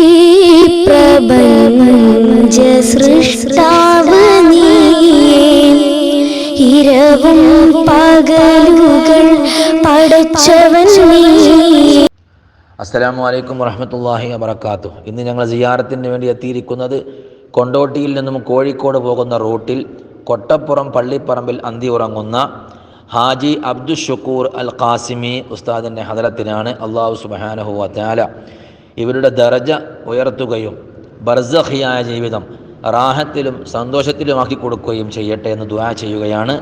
ഈ പ്രപഞ്ച സൃഷ്ടാവ് ഇരവും പകലുകൾ പടച്ചവൻ അസ്സലാമു അലൈക്കും വറഹമത്തല്ലാഹി വബർക്കാത്തു ഇന്ന് ഞങ്ങൾ സിയാറത്തിന് വേണ്ടി എത്തിയിരിക്കുന്നത് കൊണ്ടോട്ടിയിൽ നിന്നും കോഴിക്കോട് പോകുന്ന റൂട്ടിൽ കൊട്ടപ്പുറം പള്ളിപ്പറമ്പിൽ അന്തി ഉറങ്ങുന്ന ഹാജി അബ്ദു ഷുക്കൂർ അൽ ഖാസിമി ഉസ്താദിന്റെ ഹദലത്തിനാണ് അള്ളാഹു സുബാനഹു വാല ഇവരുടെ ദർജ ഉയർത്തുകയും ബർസഖിയായ ജീവിതം റാഹത്തിലും സന്തോഷത്തിലുമാക്കി കൊടുക്കുകയും ചെയ്യട്ടെ എന്ന് ദുവാ ചെയ്യുകയാണ്.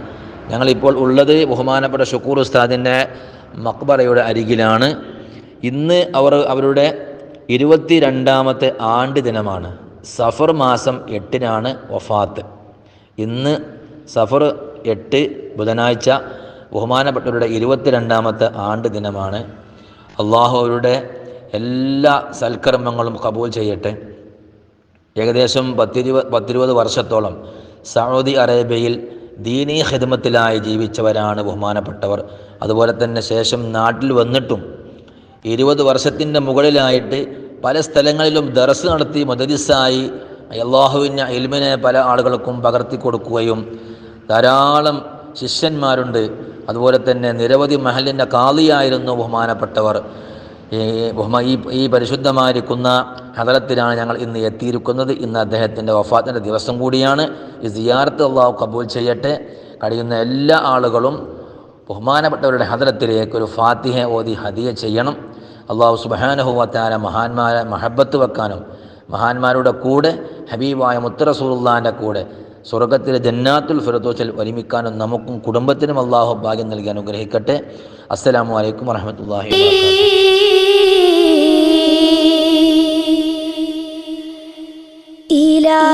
ഞങ്ങളിപ്പോൾ ഉള്ളത് ബഹുമാനപ്പെട്ട ഷുക്കൂർ ഉസ്താദിന്റെ മക്ബറയുടെ അരികിലാണ്. ഇന്ന് അവർ അവരുടെ ഇരുപത്തി രണ്ടാമത്തെ ആണ്ട് ദിനമാണ്. സഫർ മാസം എട്ടിനാണ് വഫാത്ത്. ഇന്ന് സഫർ എട്ട് ബുധനാഴ്ച ബഹുമാനപ്പെട്ടവരുടെ ഇരുപത്തി രണ്ടാമത്തെ ആണ്ട് ദിനമാണ്. അള്ളാഹു അവരുടെ എല്ലാ സൽക്കർമ്മങ്ങളും കബൂൽ ചെയ്യട്ടെ. ഏകദേശം പത്തിരുപ പത്തിരുപത് വർഷത്തോളം സൗദി അറേബ്യയിൽ ദീനീ ഹിദ്മത്തിലായി ജീവിച്ചവരാണ് ബഹുമാനപ്പെട്ടവർ. അതുപോലെ തന്നെ ശേഷം നാട്ടിൽ വന്നിട്ടും ഇരുപത് വർഷത്തിന്റെ മുകളിലായിട്ട് പല സ്ഥലങ്ങളിലും ദർസ് നടത്തി മദരിസായി അള്ളാഹുവിന്റെ ഇൽമിനെ പല ആളുകൾക്കും പകർത്തി കൊടുക്കുകയും ധാരാളം ശിഷ്യന്മാരുണ്ട്. അതുപോലെ തന്നെ നിരവധി മഹലിന്റെ കാളിയായിരുന്നു ബഹുമാനപ്പെട്ടവർ. ഈ ഈ പരിശുദ്ധമായിരിക്കുന്ന ഹദലത്തിലാണ് ഞങ്ങൾ ഇന്ന് എത്തിയിരിക്കുന്നത്. ഇന്ന് അദ്ദേഹത്തിന്റെ വഫാത്തിന്റെ ദിവസം കൂടിയാണ്. ഈ സിയാർത്ത് അള്ളാഹു കബൂൽ ചെയ്യട്ടെ. കഴിയുന്ന എല്ലാ ആളുകളും ബഹുമാനപ്പെട്ടവരുടെ ഹദലത്തിലേക്ക് ഒരു ഫാത്തിഹ ഓതി ഹദിയ ചെയ്യണം. അള്ളാഹു സുബാനഹുവത്താല മഹാന്മാരെ മഹബത്ത് വെക്കാനും മഹാന്മാരുടെ കൂടെ ഹബീബായ മുത്തറസൂറുല്ലാന്റെ കൂടെ സ്വർഗത്തിലെ ജന്നാത്തുൽ ഫിറദോസിൽ ഒരുമിക്കാനും നമുക്കും കുടുംബത്തിനും അള്ളാഹു ഭാഗ്യം നൽകി അനുഗ്രഹിക്കട്ടെ. അസ്സലാമു അലൈക്കും വറഹമത്തല്ലാഹി വാബർക്കാത്തു